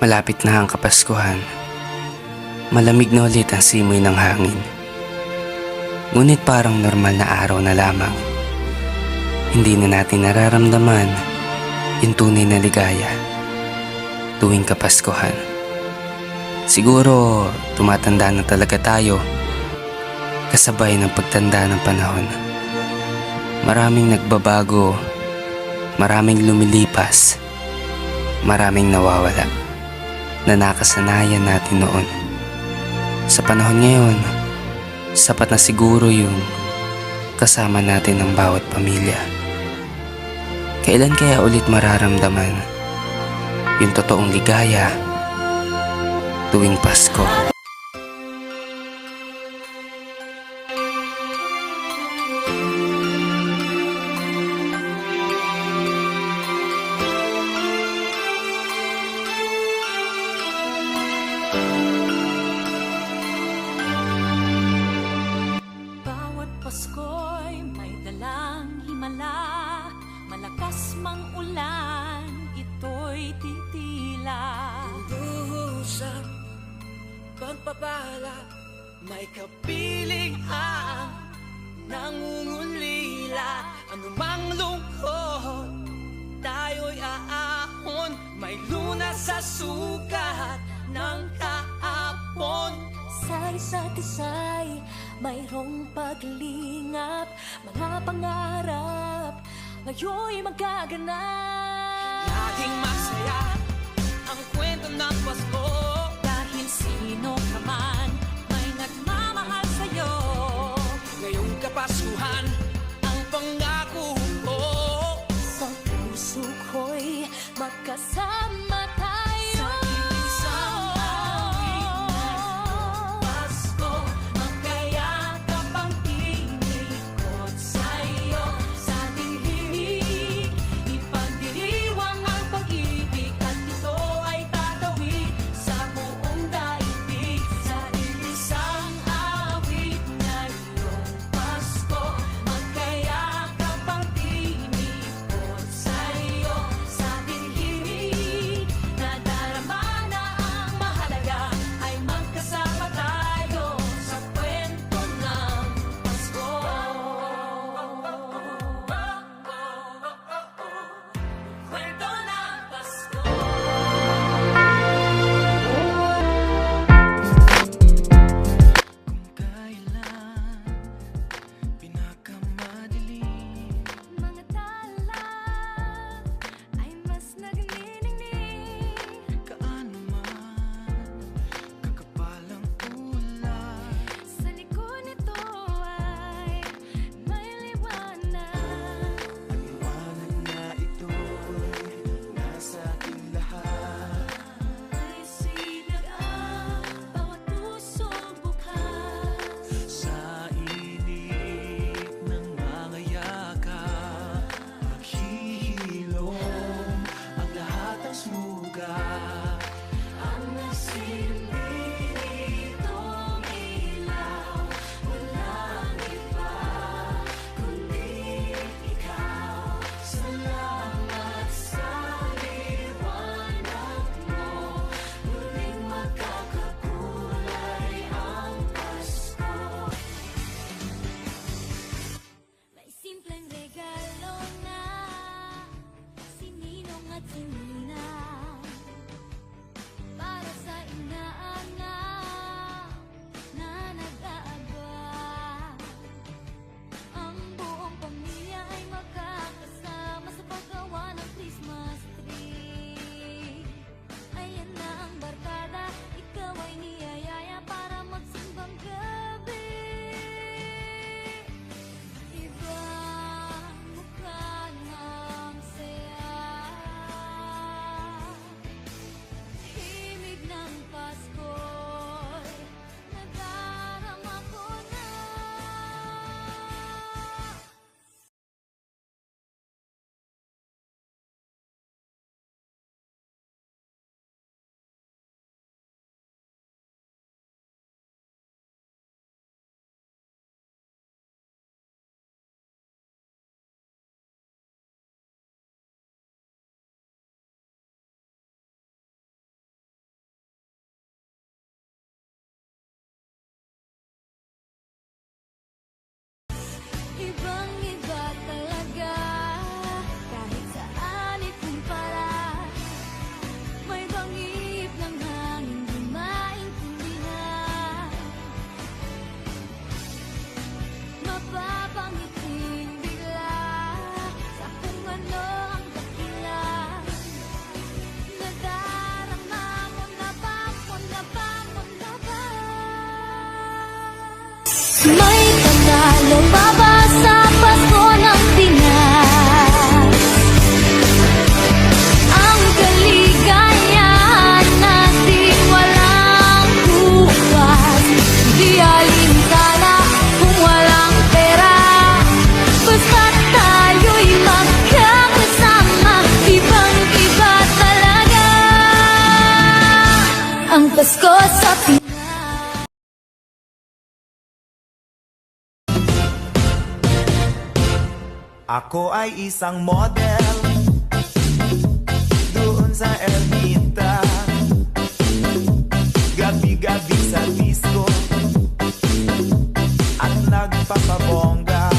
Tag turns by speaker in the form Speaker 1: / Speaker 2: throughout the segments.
Speaker 1: Malapit na ang kapaskuhan. Malamig na ulit ang simoy ng hangin. Ngunit parang normal na araw na lamang. Hindi na natin nararamdaman yung tunay na ligaya tuwing kapaskuhan. Siguro tumatanda na talaga tayo kasabay ng pagtanda ng panahon. Maraming nagbabago, maraming lumilipas, maraming nawawala na nakasanayan natin noon. Sa panahon ngayon, sapat na siguro yung kasama natin ng bawat pamilya. Kailan kaya ulit mararamdaman yung totoong ligaya tuwing Pasko?
Speaker 2: Pagpapala May kapiling ang nangungulila. Anumang lungkot Tayo'y aahon. May lunas sa sukat ng kahapon
Speaker 3: Sa isa't isa'y mayroong paglingap Mga pangarap ngayon'y magaganap.
Speaker 2: Laging masaya ang kwento ng Pasko
Speaker 3: sino ka man may nagmamahal sa'yo.
Speaker 2: Ngayong kapaskuhan May
Speaker 4: Ako ay isang model. Doon sa Ermita. Gabi-gabi sa disco. At nagpapabongga.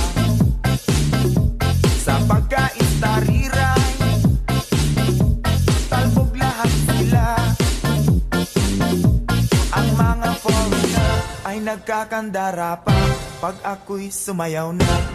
Speaker 4: Sa pagkaistariray Talbog lahat sila. Ang mga foreigner ay nagkakandara pa. Pag ako'y sumayaw na